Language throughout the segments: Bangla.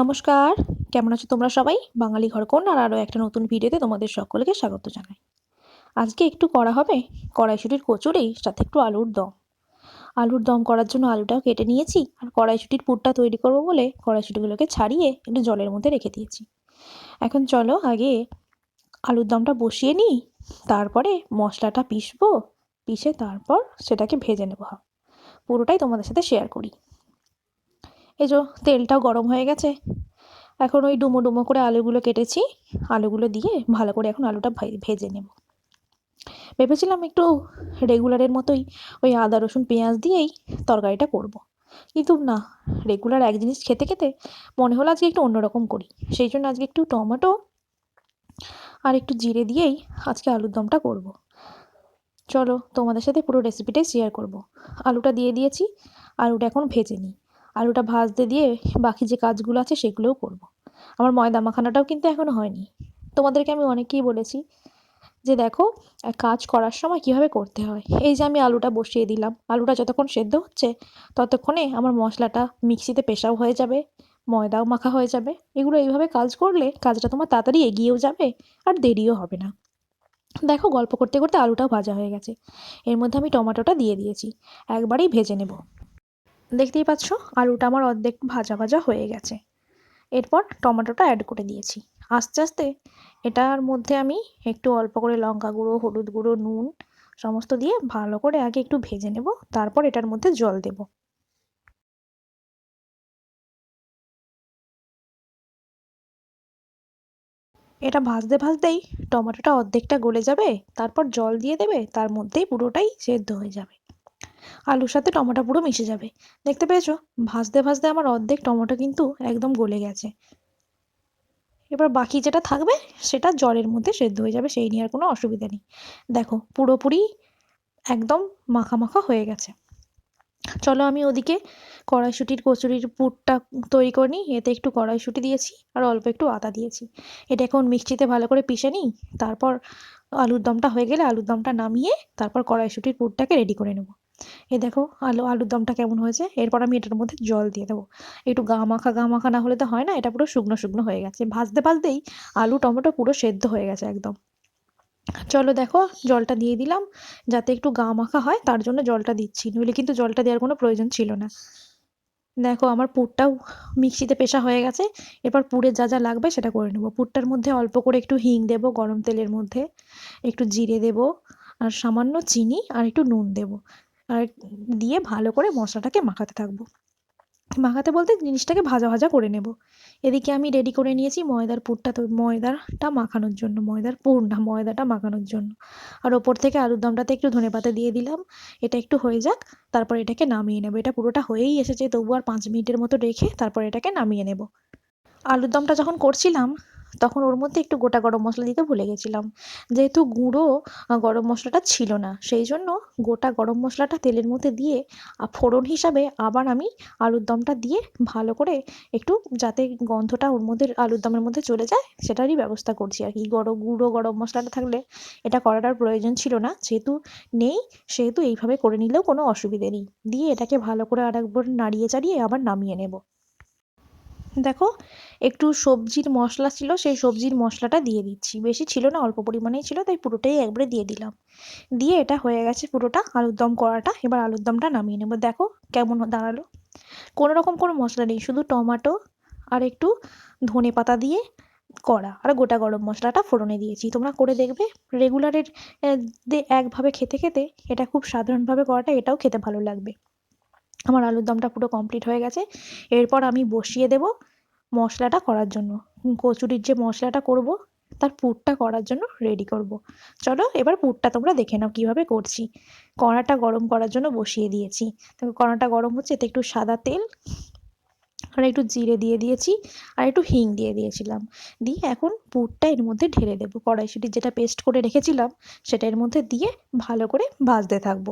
নমস্কার। কেমন আছো তোমরা সবাই? বাঙালি ঘর কোন আর আরও একটা নতুন ভিডিওতে তোমাদের সকলকে স্বাগত জানাই। আজকে একটু করা হবে কড়াইশুটির কচুরি, সাথে একটু আলুর দম। আলুর দম করার জন্য আলুটাও কেটে নিয়েছি আর কড়াইশুটির পুরটা তৈরি করব বলে কড়াইশুটিগুলোকে ছাড়িয়ে একটু জলের মধ্যে রেখে দিয়েছি। এখন চলো আগে আলুর দমটা বসিয়ে নিই, তারপরে মশলাটা পিসবো পিষে তারপর সেটাকে ভেজে নেব। পুরোটাই তোমাদের সাথে শেয়ার করি। এই যে তেলটাও গরম হয়ে গেছে এখন ওই ডুমো ডুমো করে আলুগুলো কেটেছি আলুগুলো দিয়ে ভালো করে এখন আলুটা ভেজে নেব ভেবেছিলাম একটু রেগুলারের মতোই ওই আদা, রসুন, পেঁয়াজ দিয়েই তরকারিটা করব। কিন্তু না রেগুলার এক জিনিস খেতে খেতে মনে হলো আজকে একটু অন্যরকম করি সেই জন্য আজকে একটু টমেটো আর একটু জিরে দিয়েই আজকে আলুর দমটা করব। চলো তোমাদের সাথে পুরো রেসিপিটাই শেয়ার করব। আলুটা দিয়ে দিয়েছি, আলুটা এখন ভেজে নিই আলুটা ভাজতে দিয়ে বাকি যে কাজগুলো আছে সেগুলোও করব। আমার ময়দা মাখানাটাও কিন্তু এখনও হয়নি। তোমাদেরকে আমি অনেকেই বলেছি যে দেখো কাজ করার সময় কীভাবে করতে হয়। এই যে আমি আলুটা বসিয়ে দিলাম, আলুটা যতক্ষণ সেদ্ধ হচ্ছে ততক্ষণে আমার মশলাটা মিক্সিতে পেশাও হয়ে যাবে, ময়দাও মাখা হয়ে যাবে। এগুলো এইভাবে কাজ করলে কাজটা তোমার তাড়াতাড়ি এগিয়েও যাবে আর দেরিও হবে না। দেখো, গল্প করতে করতে আলুটাও ভাজা হয়ে গেছে। এর মধ্যে আমি টমেটোটা দিয়ে দিয়েছি। একবারেই ভেজে নেব। দেখতেই পাচ্ছ, আলুটা আমার অর্ধেক ভাজা ভাজা হয়ে গেছে। এরপর টমেটোটা অ্যাড করে দিয়েছি। আস্তে আস্তে এটার মধ্যে আমি একটু অল্প করে লঙ্কা গুঁড়ো, হলুদ গুঁড়ো, নুন সমস্ত দিয়ে ভালো করে আগে একটু ভেজে নেব, তারপর এটার মধ্যে জল দেব। এটা ভাজতে ভাজতেই টমেটোটা অর্ধেকটা গলে যাবে, তারপর জল দিয়ে দেবে, তার মধ্যেই পুরোটাই সেদ্ধ হয়ে যাবে। আলুর সাথে টমেটো পুরো মিশে যাবে। দেখতে পেয়েছ? ভাজতে ভাজতে আমার অর্ধেক টমেটো কিন্তু একদম গলে গেছে। এবার বাকি যেটা থাকবে, সেটা জলের মধ্যে সেদ্ধ হয়ে যাবে, সেই নিয়ে আর কোনো অসুবিধা নেই। দেখো, পুরোপুরি একদম মাখা মাখা হয়ে গেছে। চলো আমি ওদিকে কড়াইশুটির কচুরির পুরটা তৈরি করে নিই। এতে একটু কড়াইশুটি দিয়েছি আর অল্প একটু আদা দিয়েছি। এটা এখন মিক্সিতে ভালো করে পিষে নিই। তারপর আলুর দমটা হয়ে গেলে আলুর দমটা নামিয়ে তারপর কড়াইশুটির পুরটাকে রেডি করে নেব। এই দেখো আলু, আলুর দমটা কেমন হয়েছে? এরপর আমি এটার মধ্যে জল দিয়ে দেবো। একটু গা মাখা গা মাখা না হলে তো হয় না, এটা পুরো শুকনো শুকনো হয়ে গেছে। ভাজতে, ভাজতেই আলু, টমেটো পুরো সেদ্ধ হয়ে গেছে একদম। চলো দেখো, জলটা দিয়ে দিলাম, যাতে একটু গা মাখা হয়, তার জন্য জলটা দিচ্ছি। নইলে কিন্তু জলটা দেওয়ার কোনো প্রয়োজন ছিল না। দেখো, আমার পুরটাও মিক্সিতে পেশা হয়ে গেছে। এরপর পুরে যা যা লাগবে সেটা করে নেব। পুরটার মধ্যে অল্প করে একটু হিং দেবো গরম তেলের মধ্যে। একটু জিরে দেবো, আর সামান্য চিনি, আর একটু নুন দেবো। আর দিয়ে ভালো করে মশলাটাকে মাখাতে থাকব। মাখাতে বলতে জিনিসটাকে ভাজা ভাজা করে নেব। এদিকে আমি রেডি করে নিয়েছি ময়দার পুরটা তো, ময়দাটা মাখানোর জন্য, ময়দার পুর না, ময়দাটা মাখানোর জন্য। আর ওপর থেকে আলুর দমটাতে একটু ধনে পাতা দিয়ে দিলাম। এটা একটু হয়ে যাক, তারপর এটাকে নামিয়ে নেব। এটা পুরোটা হয়েই এসেছে তবু আর পাঁচ মিনিটের মতো রেখে তারপর এটাকে নামিয়ে নেব। আলুর দমটা যখন করছিলাম তখন ওর মধ্যে একটু গোটা গরম মশলা দিতে ভুলে গেছিলাম। যেহেতু গুঁড়ো গরম মশলাটা ছিল না, সেই জন্য গোটা গরম মশলাটা তেলের মধ্যে দিয়ে ফোড়ন হিসাবে আবার আমি আলুর দমটা দিয়ে ভালো করে একটু যাতে গন্ধটা ওর মধ্যে, আলুর দমের মধ্যে চলে যায়, সেটারই ব্যবস্থা করছি আর কি। গরম গুঁড়ো, গরম মশলাটা থাকলে এটা করার আর প্রয়োজন ছিল না। যেহেতু নেই, সেহেতু এইভাবে করে নিলেও কোনো অসুবিধে নেই। দিয়ে এটাকে ভালো করে আর একবার নাড়িয়ে চাড়িয়ে আবার নামিয়ে নেব। দেখো, একটু সবজির মশলা ছিল, সেই সবজির মশলাটা দিয়ে দিচ্ছি। বেশি ছিল না, অল্প পরিমাণেই ছিল, তাই পুরোটাই একবারে দিয়ে দিলাম। দিয়ে এটা হয়ে গেছে পুরোটা, আলুর দম করাটা। এবার আলুর দমটা নামিয়ে নেব। দেখো কেমন দাঁড়াল। কোনো রকম কোনো মশলা নেই, শুধু টমাটো আর একটু ধনে পাতা দিয়ে করা আর গোটা গরম মশলাটা ফোড়নে দিয়েছি। তোমরা করে দেখবে, রেগুলারের একভাবে খেতে খেতে এটা খুব সাধারণভাবে করাটা এটাও খেতে ভালো লাগবে। আমার আলুর দমটা পুরো কমপ্লিট হয়ে গেছে। এরপর আমি বসিয়ে দেব মশলাটা করার জন্য। কচুরির যে মশলাটা করব, তার পুরটা করার জন্য রেডি করব। চলো এবার পুরটা তোমরা দেখে নাও কীভাবে করছি। কড়াটা গরম করার জন্য বসিয়ে দিয়েছি। তো কড়াটা গরম হচ্ছে, এতে একটু সাদা তেল, আর একটু জিরে দিয়ে দিয়েছি, আর একটু হিং দিয়ে দিয়েছিলাম। দিয়ে এখন পুরটা এর মধ্যে ঢেলে দেবো। কড়াইশুটির যেটা পেস্ট করে রেখেছিলাম, সেটা এর মধ্যে দিয়ে ভালো করে ভাজতে থাকব।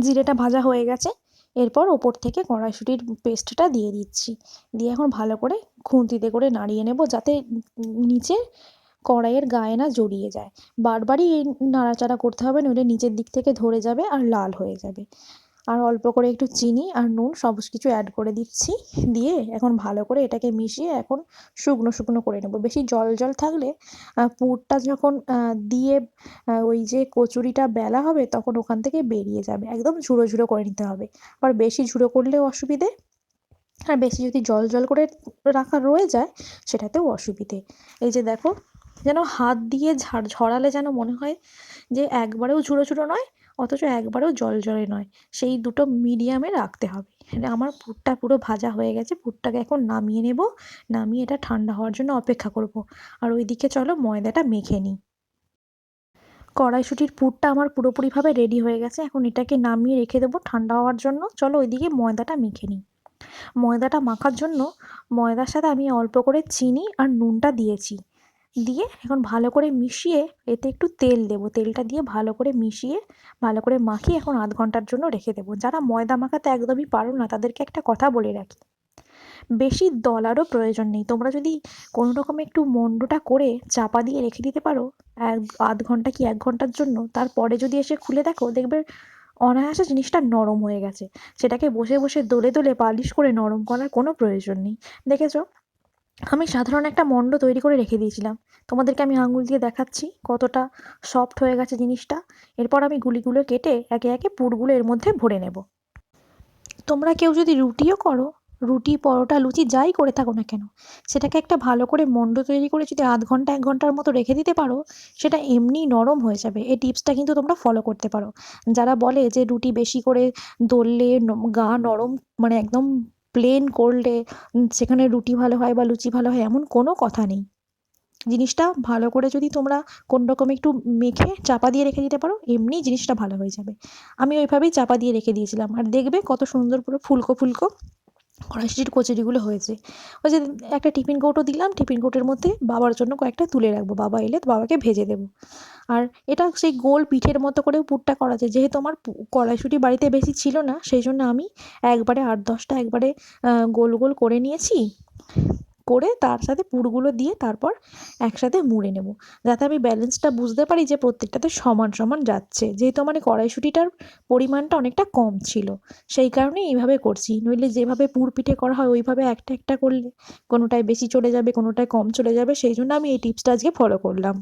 জিরেটা ভাজা হয়ে গেছে। এরপর ওপর থেকে কড়াইশুঁটির পেস্টটা দিয়ে দিচ্ছি। দিয়ে এখন ভালো করে খুন্তিতে করে নাড়িয়ে নেব যাতে নিচে কড়াইয়ের গায়ে না জড়িয়ে যায়। বারবারই এই নাড়াচাড়া করতে হবে, নইলে নিচের দিক থেকে ধরে যাবে আর লাল হয়ে যাবে। আর অল্প করে একটু চিনি আর নুন সব কিছু অ্যাড করে দিচ্ছি। দিয়ে এখন ভালো করে এটাকে মিশিয়ে এখন শুকনো শুকনো করে নেব। বেশি জল জল থাকলে পুরটা যখন দিয়ে ওই যে কচুরিটা বেলা হবে তখন ওখান থেকে বেরিয়ে যাবে। একদম ঝুড়ো ঝুড়ো করে নিতে হবে। আর বেশি ঝুড়ো করলেও অসুবিধে। আর বেশি যদি জল জল করে রাখা রয়ে যায় সেটাতেও অসুবিধে। এই যে দেখো, যেন হাত দিয়ে ঝাড় ঝরালে যেন মনে হয় যে একবারেও ঝুড়ো ঝুড়ো নয় অথচ একবারও জল জলে নয়। সেই দুটো মিডিয়ামে রাখতে হবে। আমার পুরটা পুরো ভাজা হয়ে গেছে। পুরটাকে এখন নামিয়ে নেব। নামিয়ে এটা ঠান্ডা হওয়ার জন্য অপেক্ষা করব। আর ওইদিকে চলো ময়দাটা মেখে নিই। কড়াইশুঁটির পুরটা আমার পুরোপুরিভাবে রেডি হয়ে গেছে। এখন এটাকে নামিয়ে রেখে দেবো ঠান্ডা হওয়ার জন্য। চলো ওইদিকে ময়দাটা মেখে নিই। ময়দাটা মাখার জন্য ময়দার সাথে আমি অল্প করে চিনি আর নুনটা দিয়েছি। দিয়ে এখন ভালো করে মিশিয়ে এতে একটু তেল দেবো। তেলটা দিয়ে ভালো করে মিশিয়ে ভালো করে মাখিয়ে এখন আধ ঘণ্টার জন্য রেখে দেবো। যারা ময়দা মাখাতে একদমই পারো না, তাদেরকে একটা কথা বলে রাখি। বেশি দলারও প্রয়োজন নেই। তোমরা যদি কোনো রকম একটু মন্ডটা করে চাপা দিয়ে রেখে দিতে পারো, এক আধ ঘণ্টা কি এক ঘণ্টার জন্য, তারপরে যদি এসে খুলে দেখো, দেখবে অনায়াসে জিনিসটা নরম হয়ে গেছে। সেটাকে বসে বসে দোলে দোলে পালিশ করে নরম করার কোনো প্রয়োজন নেই। দেখেছ? আমি সাধারণ একটা মণ্ড তৈরি করে রেখে দিয়েছিলাম। তোমাদেরকে আমি আঙুল দিয়ে দেখাচ্ছি কতটা সফট হয়ে গেছে জিনিসটা। এরপর আমি গুলিগুলো কেটে একে একে পুরগুলো এর মধ্যে ভরে নেব। তোমরা কেউ যদি রুটিও করো, রুটি, পরোটা, লুচি যাই করে থাকো না কেন, সেটাকে একটা ভালো করে মণ্ড তৈরি করে যদি আধ ঘণ্টা, এক ঘণ্টার মতো রেখে দিতে পারো, সেটা এমনি নরম হয়ে যাবে। এই টিপসটা কিন্তু তোমরা ফলো করতে পারো। যারা বলে যে রুটি বেশি করে দললে গা নরম মানে একদম প্লেন করলে সেখানে রুটি ভালো হয় বা লুচি ভালো হয় এমন কোনো কথা নেই। জিনিসটা ভালো করে যদি তোমরা কোন রকম একটু মেখে চাপা দিয়ে রেখে দিতে পারো, এমনি জিনিসটা ভালো হয়ে যাবে। আমি ওইভাবেই চাপা দিয়ে রেখে দিয়েছিলাম। আর দেখবে কত সুন্দর পুরো ফুলকো ফুলকো। কড়াইশুটির কচুরিগুলো হয়েছে। ওই যে একটা টিফিন কৌটো দিলাম, টিফিন কৌটোর মধ্যে বাবার জন্য কয়েকটা তুলে রাখব। বাবা এলে বাবাকে ভেজে দেবো। আর এটা সেই গোল পিঠের মতো করেও পুরটা করা যায়। যেহেতু আমার কড়াইশুঁটি বাড়িতে বেশি ছিল না, সেই জন্য আমি একবারে আট দশটা একবারে গোল গোল করে নিয়েছি। করে তার সাথে পুরগুলো দিয়ে তারপর একসাথে মুড়ে নেব। যাতে আমি ব্যালেন্সটা বুঝতে পারি যে প্রত্যেকটাতে সমান সমান যাচ্ছে। যেহেতু আমার কড়াইশুটিটার পরিমাণটা অনেকটা কম ছিল, সেই কারণে এইভাবে করছি। নইলে যেভাবে পুর পিঠে করা হয়, ওইভাবে একটা একটা করলে কোনোটায় বেশি চলে যাবে, কোনোটায় কম চলে যাবে, সেই জন্য আমি এই টিপসটা আজকে ফলো করলাম।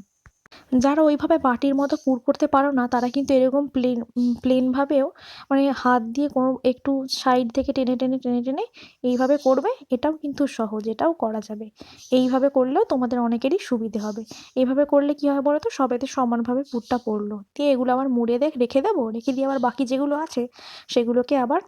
যারা ওইভাবে বাটির মতো পুর করতে পারো না, তারা কিন্তু এরকম প্লেন প্লেনভাবেও মানে হাত দিয়ে কোনো একটু সাইড থেকে টেনে টেনে টেনে টেনে এইভাবে করবে, এটাও কিন্তু সহজ, এটাও করা যাবে। এইভাবে করলেও তোমাদের অনেকেরই সুবিধে হবে। এইভাবে করলে কী হয় বলো তো সবেতে সমানভাবে পুরটা পড়ল। দিয়ে এগুলো আবার মুড়ে দেখ, রেখে দেবো, রেখে দিয়ে আবার বাকি যেগুলো আছে, সেগুলোকে আবার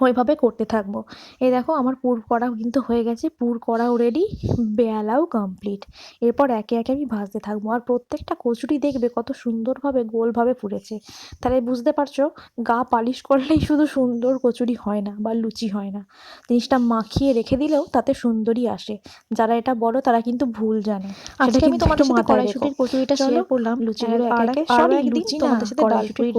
ওইভাবে করতে থাকব। এই দেখো আমার পুর করা কিন্তু হয়ে গেছে পুর করাও রেডি বেলাও কমপ্লিট এরপর একে একে আমি ভাজতে থাকব আর প্রত্যেকটা কচুরি দেখবে কত সুন্দরভাবে গোলভাবে পুড়েছে তাহলে বুঝতে পারছ গা পালিশ করলেই শুধু সুন্দর কচুরি হয় না বা লুচি হয় না। জিনিসটা মাখিয়ে রেখে দিলেও তাতে সুন্দরই আসে। যারা এটা বলো তারা কিন্তু ভুল জানে। আজকে আমি তোমাদের সাথে কড়াইশুটির কচুরিটা শেয়ার করলাম লুচিগুলো একে এক- লুচি না, তোমাদের সাথে কড়াইশুটির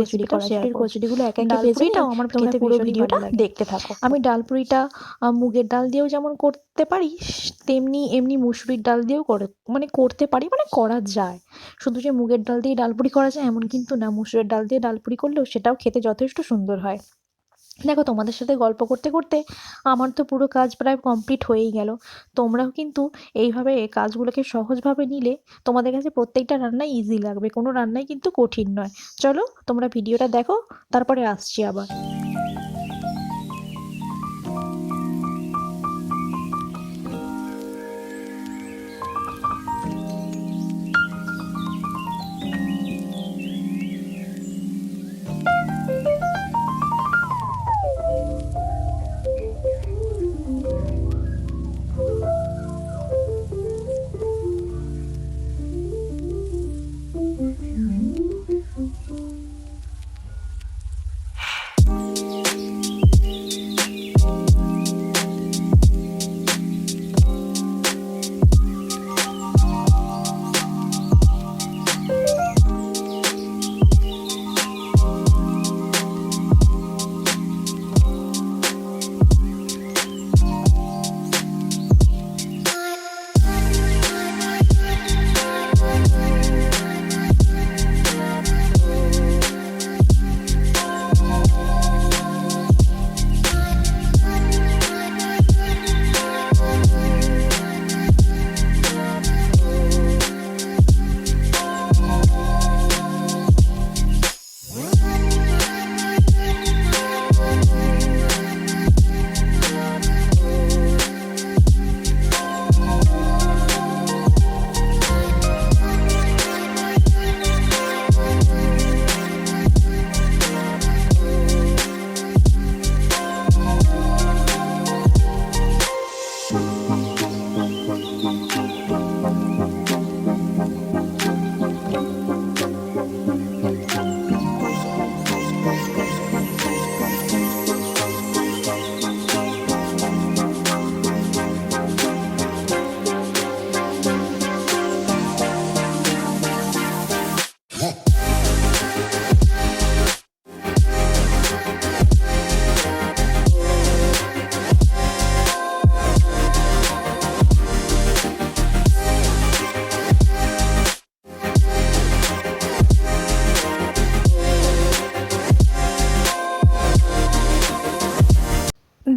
share করছি। কচুরিগুলো একে একে ভেজে নাও, আমার পুরো ভিডিওটা লাগে। দেখতে থাকো। আমি ডালপুরিটা আহ, মুগের ডাল দিয়েও যেমন করতে পারি তেমনি এমনি মুসুরির ডাল দিয়েও করে মানে করতে পারি মানে করা যায়। শুধু যে মুগের ডাল দিয়ে ডাল ডালপুরি করা যায় এমন কিন্তু না। মুসুরের ডাল দিয়ে ডাল ডালপুরি করলেও সেটাও খেতে যথেষ্ট সুন্দর হয়। দেখো তোমাদের সাথে গল্প করতে করতে আমার তো পুরো কাজ প্রায় কমপ্লিট হয়েই গেল। তোমরাও কিন্তু এইভাবে কাজগুলোকে সহজভাবে নিলে তোমাদের কাছে প্রত্যেকটা রান্নাই ইজি লাগবে। কোনো রান্নাই কিন্তু কঠিন নয়। চলো তোমরা ভিডিওটা দেখো তারপরে আসছি আবার।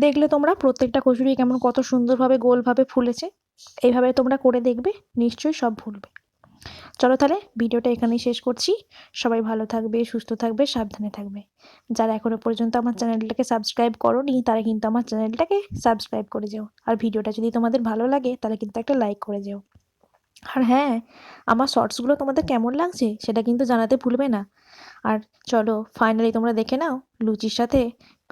দেখলে তোমরা প্রত্যেকটা কচুরি কেমন কত সুন্দরভাবে গোলভাবে ফুলেছে। এইভাবে তোমরা করে দেখবে, নিশ্চয়ই সব ভুলবে। চলো তাহলে ভিডিওটা এখানেই শেষ করছি। সবাই ভালো থাকবে, সুস্থ থাকবে, সাবধানে থাকবে। যারা এখনও পর্যন্ত আমার চ্যানেলটাকে সাবস্ক্রাইব করোনি, তারা কিন্তু আমার চ্যানেলটাকে সাবস্ক্রাইব করে যেও। আর ভিডিওটা যদি তোমাদের ভালো লাগে, তাহলে কিন্তু একটা লাইক করে যেও। আর হ্যাঁ আমার শর্টসগুলো তোমাদের কেমন লাগছে, সেটা কিন্তু জানাতে ভুলবে না। আর চলো, ফাইনালি তোমরা দেখে নাও লুচির সাথে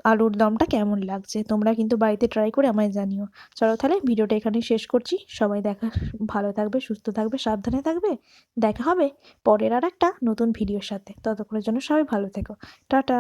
আলুর দমটা কেমন লাগছে? তোমরা কিন্তু বাড়িতে ট্রাই করে আমায় জানিও। চলো তাহলে ভিডিওটা এখানেই শেষ করছি। সবাই দেখা, ভালো থাকবে, সুস্থ থাকবে, সাবধানে থাকবে। দেখা হবে পরের আর একটা নতুন ভিডিওর সাথে। ততক্ষণের জন্য সবাই ভালো থেকো। টাটা!